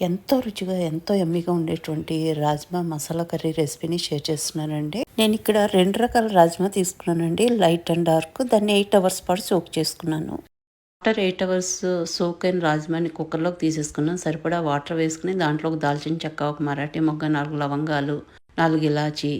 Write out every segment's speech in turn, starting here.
ఎంతో రుచిగా ఎంతో ఎమ్మిగా ఉండేటువంటి రాజ్మా మసాలా కర్రీ రెసిపీని షేర్ చేస్తున్నానండి. నేను ఇక్కడ రెండు రకాల రాజ్మా తీసుకున్నానండి. Light and dark. దాన్ని ఎయిట్ అవర్స్ పాటు సోక్ చేసుకున్నాను. ఆఫ్టర్ ఎయిట్ అవర్స్ సోక్ అయిన రాజ్మాని కుక్కర్లోకి తీసేసుకున్నాను. సరిపడా వాటర్ వేసుకుని దాంట్లో ఒక దాల్చిన చెక్క ఒక మరాఠీ మొగ్గ నాలుగు లవంగాలు నాలుగు ఇలాచి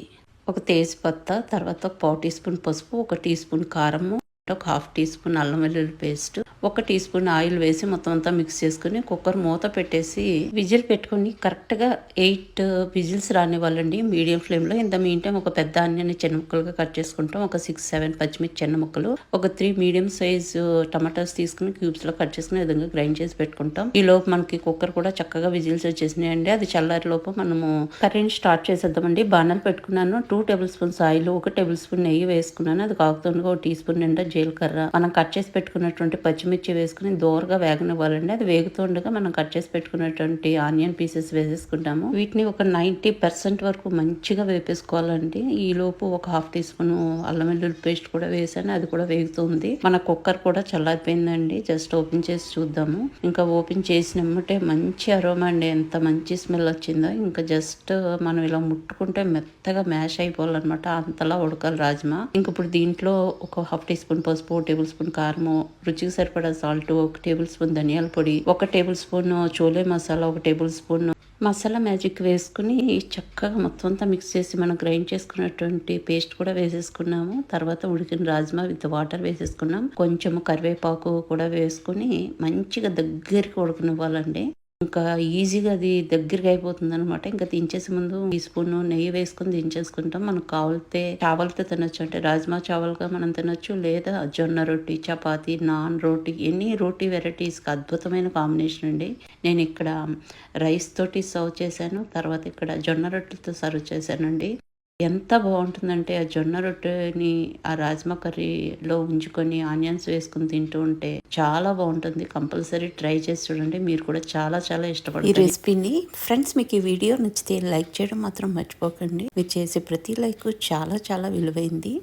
ఒక తేజ్పత్త తర్వాత ఒక పావు టీ స్పూన్ పసుపు ఒక టీ స్పూన్ కారము ఒక హాఫ్ టీ స్పూన్ అల్లం వెల్లుల్లి పేస్ట్ ఒక టీ స్పూన్ ఆయిల్ వేసి మొత్తం అంతా మిక్స్ చేసుకుని కుక్కర్ మూత పెట్టేసి విజిల్ పెట్టుకుని కరెక్ట్గా ఎయిట్ విజిల్స్ రానివ్వాలండి. మీడియం ఫ్లేమ్లో ఇంత మీన్ టైం ఒక పెద్ద ఆనియన్ చిన్న ముక్కలుగా కట్ చేసుకుంటాం. ఒక సిక్స్ సెవెన్ పచ్చిమిర్చి చిన్న ముక్కలు ఒక త్రీ మీడియం సైజ్ టమాటాస్ తీసుకుని క్యూబ్స్లో కట్ చేసుకుని విధంగా గ్రైండ్ చేసి పెట్టుకుంటాం. ఈ లోపు మనకి కుక్కర్ కూడా చక్కగా విజిల్స్ వచ్చేసినాయండి. అది చల్లారి లోపు మనము కర్రీని స్టార్ట్ చేసేద్దామండి. బాణాలు పెట్టుకున్నాను. టూ టేబుల్ స్పూన్స్ ఆయిల్ ఒక టేబుల్ స్పూన్ నెయ్యి వేసుకున్నాను. అది కాకుతుండగా ఒక టీ స్పూన్ నిండా జీలకర్ర మనం కట్ చేసి పెట్టుకున్నటువంటి పచ్చిమిర్చి వేసుకుని దూరగా వేగనివ్వాలండి. అది వేగుతుండగా మనం కట్ చేసి పెట్టుకున్నటువంటి ఆనియన్ పీసెస్ వేసేసుకుంటాము. వీటిని ఒక నైంటీ పర్సెంట్ వరకు మంచిగా వేపేసుకోవాలండి. ఈ లోపు ఒక హాఫ్ టీ స్పూన్ అల్లం వెల్లుల్లి పేస్ట్ కూడా వేసాను. అది కూడా వేగుతుంది. మన కుక్కర్ కూడా చల్లారిపోయిందండి. జస్ట్ ఓపెన్ చేసి చూద్దాము. ఇంకా ఓపెన్ చేసినమ్మటే మంచి అరోమా అండి. ఎంత మంచి స్మెల్ వచ్చిందో. ఇంకా జస్ట్ మనం ఇలా ముట్టుకుంటే మెత్తగా మ్యాష్ అయిపోవాలన్నమాట. అంతలా ఉడకాలి రాజ్మా. ఇంక ఇప్పుడు దీంట్లో ఒక హాఫ్ టీ స్పూన్ పసుపు టేబుల్ స్పూన్ కారము రుచికి సరిపడా సాల్ట్ ఒక టేబుల్ స్పూన్ ధనియాల పొడి ఒక టేబుల్ స్పూన్ చోలే మసాలా ఒక టేబుల్ స్పూన్ మసాలా మ్యాజిక్ వేసుకుని చక్కగా మొత్తం అంతా మిక్స్ చేసి మనం గ్రైండ్ చేసుకున్నటువంటి పేస్ట్ కూడా వేసేసుకున్నాము. తర్వాత ఉడికిన రాజ్మా విత్ వాటర్ వేసేసుకున్నాం. కొంచెము కరివేపాకు కూడా వేసుకుని మంచిగా దగ్గరికి ఉడకనివ్వాలండి. ఇంకా ఈజీగా అది దగ్గరగా అయిపోతుంది అనమాట ఇంకా దించేసే ముందు టీ స్పూన్ నెయ్యి వేసుకుని దించేసుకుంటాం. మనకు కావాలితే చావలతో తినొచ్చు. అంటే రాజ్మా చావల్గా మనం తినొచ్చు. లేదా జొన్న రొట్టి చపాతి నాన్ రోటీ ఎన్ని రోటీ వెరైటీస్కి అద్భుతమైన కాంబినేషన్ అండి. నేను ఇక్కడ రైస్ తోటి సర్వ్ చేశాను. తర్వాత ఇక్కడ జొన్న రొట్టెలతో సర్వ్ చేశానండి. ఎంత బాగుంటుందంటే ఆ జొన్న రొట్టెని ఆ రాజ్మా కర్రీలో ఉంచుకొని ఆనియన్స్ వేసుకుని తింటూ ఉంటే చాలా బాగుంటుంది. కంపల్సరీ ట్రై చేసి చూడండి. మీరు కూడా చాలా చాలా ఈ ఇష్టపడతారు. రెసిపీని ఫ్రెండ్స్ మీకు ఈ వీడియో నచ్చితే లైక్ చేయడం మాత్రం మర్చిపోకండి. మీరు చేసే ప్రతి లైక్ చాలా చాలా విలువైంది.